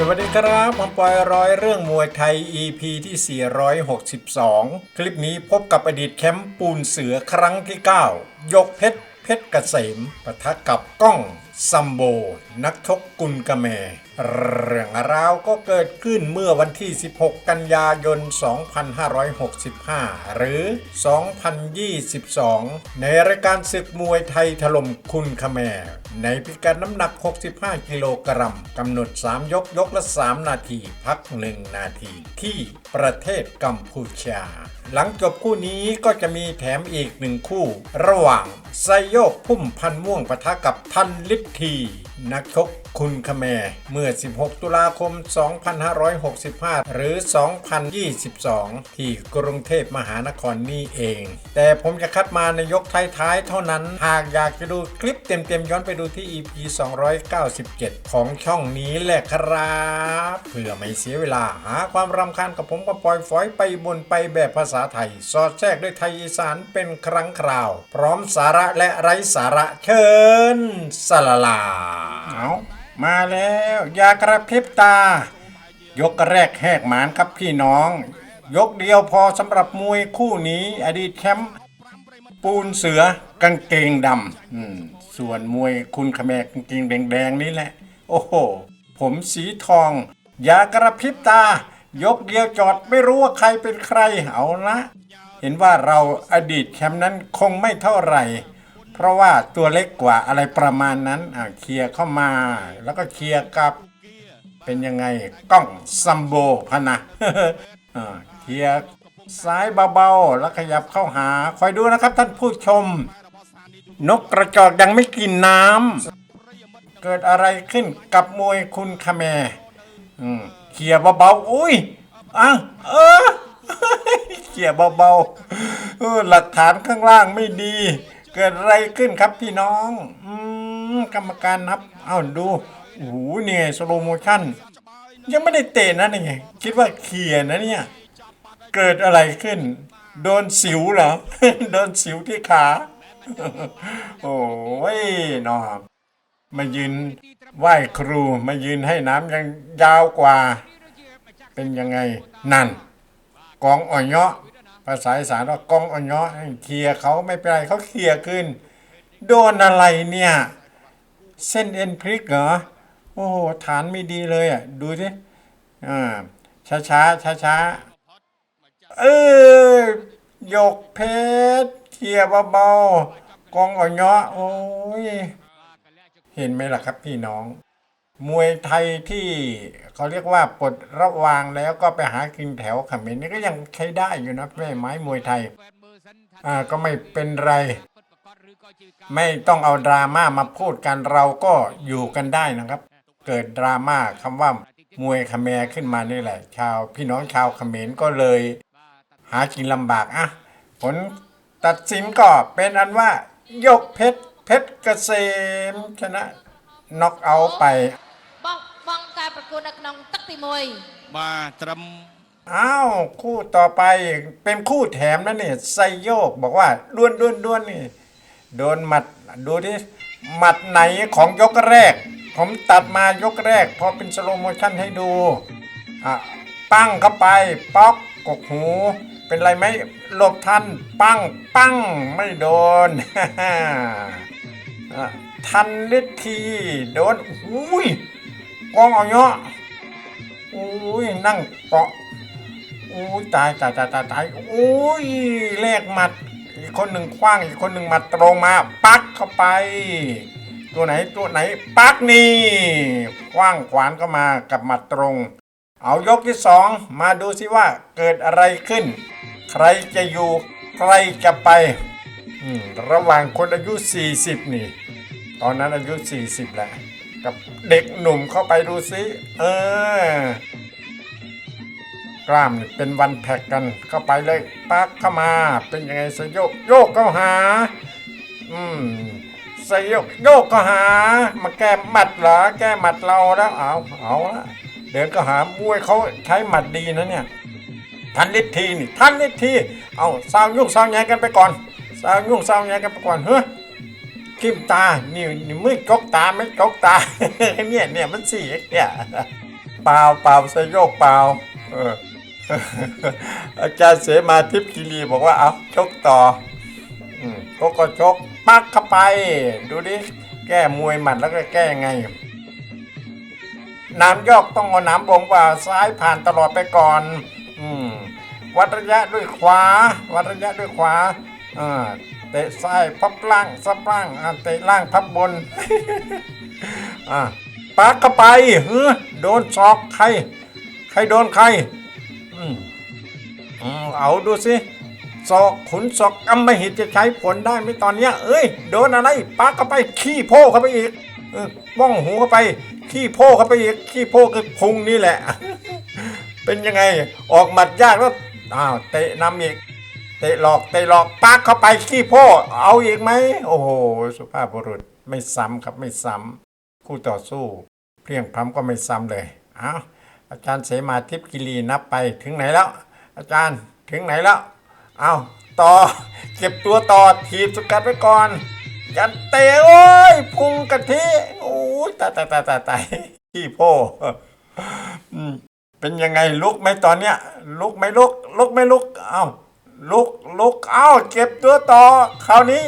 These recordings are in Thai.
สวัสดีครับผมปอยร้อยเรื่องมวยไทย EP ที่ 462 คลิปนี้พบกับอดีตแคมป์ปูนเสือครั้งที่ 9 ยกเพชรเพชรเกษมปะทะกับก้อง ซัมโบ นักชกกุลกะแมเรื่องราวก็เกิดขึ้นเมื่อวันที่ 16 กันยายน 2565 หรือ 2022 ในรายการศึกมวยไทยถล่มคุณคแม ในพิกัดน้ำหนัก 65 กิโลกรัมกำหนด 3 ยกยกละ 3 นาที พัก 1 นาที ที่ประเทศกัมพูชา หลังจบคู่นี้ก็จะมีแถมอีกหนึ่งคู่ ระหว่างไซโยกพุ่มพันม่วงปะทะกับทันลิทที นักชกคุณคแมเมื่อ 16 ตุลาคม 2565 หรือ 2022 ที่กรุงเทพมหานครนี่เอง แต่ผมจะคัดมาในยกท้ายๆ เท่านั้น หากอยากจะดูคลิปเต็มๆ ย้อนไปดูที่ EP 297 ของช่องนี้แหละครับ เพื่อไม่เสียเวลาหาความรำคาญกับผมก็ปล่อยฝอยไปบนไปแบบภาษาไทย สอดแทรกด้วยไทยอีสานเป็นครั้งคราว พร้อมสาระและไร้สาระเชิญสลาลาเอามาแล้วยากระพริบตา ยกแรกแหกหมานครับพี่น้อง ยกเดียวพอสำหรับมวยคู่นี้ อดีตแชมป์ปูนเสือกางเกงดำส่วนมวยคุณขแมกางเกงแดงๆนี่แหละ โอ้โห ผมสีทองอย่ากระพริบตา ยกเดียวจอดไม่รู้ว่าใครเป็นใครเอาละเห็นว่าเราอดีตแชมป์นั้นคงไม่เท่าไหร่ เพราะว่าตัวเล็กกว่าอะไรประมาณนั้นอะเคลียร์เข้ามาแล้วก็เคลียร์กับ เป็นยังไงกล้องซัมโบพนะอ่าเคลียร์ซ้ายเบาๆ แล้วขยับเข้าหา คอยดูนะครับท่านผู้ชม นกกระจอกยังไม่กินน้ำเกิดอะไรขึ้นกับมวยคุณคาแมอืมเคลียร์เบาๆ อุ้ยอ้าวเออเขี่ยเบาๆหลักฐานข้างล่างไม่ดี เกิดอะไรขึ้นครับพี่น้อง อืมกรรมการนับ เอ้าดูโอ้โหเนี่ยสโลโมชั่น ยังไม่ได้เตะนะนี่ไงคิดว่าเขี่ยนะเนี่ย เกิดอะไรขึ้น โดนสิวเหรอ โดนสิวที่ขา โอ้ยนอมายืนไหว้ครูมายืนให้น้ำยังยาวกว่า เป็นยังไงนั่นกองอ่อนเยาะ ภาษาอีสานว่ากองอ่อนเยเคลียร์เขาไม่เป็นไรเขาเคลียร์ขึ้น โดนอะไรเนี่ย เส้นเอ็นพริกเหรอ โอ้โห ฐานไม่ดีเลยอะ ดูสิอ่าช้าช้าช้าช้าเออยกเพชรเคลียร์เบาๆกองอ่อนเยโอ้ย เห็นไหมล่ะครับพี่น้อง มวยไทยที่เขาเรียกว่าปลดระวางแล้วก็ไปหากินแถวเขมรนี่ก็ยังใช้ได้อยู่นะแม่ไม้มวยไทย อ่าก็ไม่เป็นไร ไม่ต้องเอาดราม่ามาพูดกันเราก็อยู่กันได้นะครับ เกิดดราม่าคำว่ามวยเขมรขึ้นมานี่แหละ ชาวพี่น้องชาวเขมรก็เลย หากินลำบากอะผลตัดสินก็เป็นอันว่ายกเพชรเพชรเกษมชนะน็อกเอาไป បងការប្រកួតនៅក្នុងទឹកទី1 បាទត្រឹម อ้าวคู่ต่อไปเป็นคู่แถมนะเนี่ยไซโยกบอกว่าด้วนด้วนด้วนนี่โดนหมัดดูที่หมัดไหนของยกแรก ผมตัดมายกแรก พอเป็นสโลโมชั่นให้ดูอ่ะปั้งเข้าไปป๊อกกกหู เป็นไรไหมหลบทัน ปั้งปั้งไม่โดน อ่ะทันนิดทีโดนอุ้ย กองเอาเนาะอุ้ยนั่งเกาะอุ้ยตายตายตายตายตายอุ้ยแลกหมัด อีกคนหนึ่งคว้างอีกคนหนึ่งหมัดตรงมา ปักเข้าไป ตัวไหนตัวไหน ปักนี่คว้างขวานเข้ามากับหมัดตรง เอายกที่สองมาดูสิว่าเกิดอะไรขึ้น ใครจะอยู่ใครจะไประหว่างคนอายุ 40 นี่ ตอนนั้นอายุ 40แหละ กับเด็กหนุ่มเข้าไปดูสิเออกล้ามนี่เป็นวันแท็กกันเข้าไปเลยปักเข้ามาเป็นยังไงสยกโยกเข้าหา อืมสยกโยกก็หา มาแก้หมัดเหรอแก้หมัดเราแล้วเอาเอาละเดินก็หามวยเขาใช้หมัดดีนะเนี่ยทันนิทีนี่ทันนิทีเอาสาวยุ่งสาวแยกันไปก่อนสาวยุ่งสาวแยกันไปก่อนเฮ้ย กิ้มตา นี่นี่มือจกตาไม่จกตาเนี่ยเนี่ยมันสีเนี่ยเปล่าเปล่าสยกเปล่าอาจารย์เสมาทิพย์คีรีบอกว่าเอาชกต่ออืมชกก็ชกปักเข้าไป ดูดิแก้มวยหมัดแล้วก็แก้ไง น้ำยอกต้องเอาน้ำบงว่าซ้ายผ่านตลอดไปก่อนอืมวัดระยะด้วยขวา วัดระยะด้วยขวาอ่า เตะซ้ายพับล่างซับล่างอ่าเตะล่างพับบนอ่าปักเข้าไปเฮ้อโดนศอกใคร ใครโดนใครอืมเอาดูสิศอกขุนศอกอำมหิตจะใช้ผลได้ไหมตอนเนี้ย เอ้ย โดนอะไรปักเข้าไป ขี้โพเข้าไปอีกออบ้องหูเข้าไป ขี้โพเข้าไปอีก ขี้โพคือพุงนี่แหละ เป็นยังไง ออกหมัดยากแล้วอ้าวเตะนำอีก เตะหลอกเตะหลอกปักเข้าไปขี้โพเอาอีกไหมโอ้โหสุภาพบุรุษไม่ซ้ำครับไม่ซ้ำคู่ต่อสู้ เพียงพร้ำก็ไม่ซ้ำเลยอ้าวอาจารย์เสมาทิพย์กิรีนับไปถึงไหนแล้ว อาจารย์ถึงไหนแล้วเอาต่อเก็บตัวต่อทีบสกัดไว้ก่อนยันเตะโอ้ยพุงกะทิโอ้ยตายตายตายตายตายขี้โพอืมเป็นยังไงลุกไหมตอนเนี้ยลุกไหมลุกลุกไหมลุกเอ้า ลุกลุกเอ้าเก็บตัวต่อคราวนี้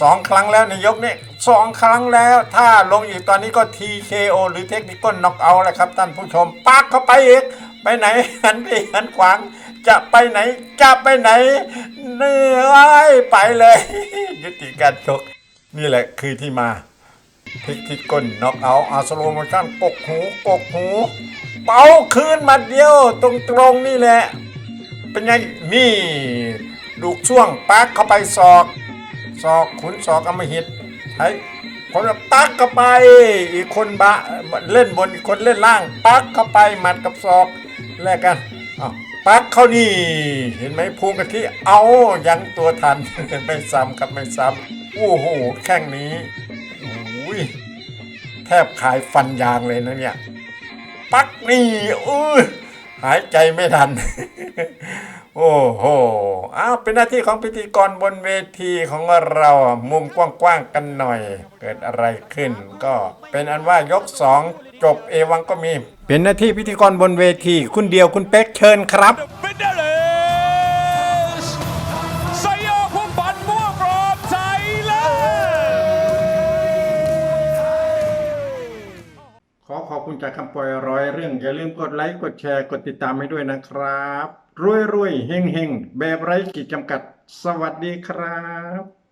สองครั้งแล้วในยกนี้สองครั้งแล้ว ถ้าลงอีกตอนนี้ก็ TKO หรือเทคนิคน็อกเอาแหละครับท่านผู้ชมปักเข้าไปอีกไปไหนหันไปหันขวาง จะไปไหนจะไปไหนเหนื่อยไปเลย ยุติการชกนี่แหละคือที่มาพลิกที่ก้นน็อกเอาอาสโลมชั่นกกหูกกหู เป่าคืนมาเดียวตรงตรงนี่แหละ เป็นไงนี่ดูกช่วงปักเข้าไปศอกศอกขุนศอกอมหิตไอ้คนปักเข้าไป อีกคนบะเล่นบนอีกคนเล่นล่าง ปักเข้าไปหมัดกับศอกแลกกันอ้าวปักเข้านี่ เห็นไหมภูมิกะทิเอายังตัวทันไม่ซ้ำครับไม่ซ้ำโอ้โหแข้งนี้โอ้ยแทบขายฟันยางเลยนะเนี่ย ปักนี่อุ้ย หายใจไม่ทัน โอ้โหอ้าวเป็นหน้าที่ของพิธีกรบนเวทีของเรามุมกว้างๆกันหน่อย เกิดอะไรขึ้น ก็เป็นอันว่ายกสองจบเอวังก็มี เป็นหน้าที่พิธีกรบนเวที คุณเดียวคุณเป๊กเชิญครับ จากคำปล่อยร้อยเรื่อง อย่าลืมกดไลค์กดแชร์กดติดตามให้ด้วยนะครับ รวยรวยๆเฮงเฮงๆแบบไร้ขีดจำกัด สวัสดีครับ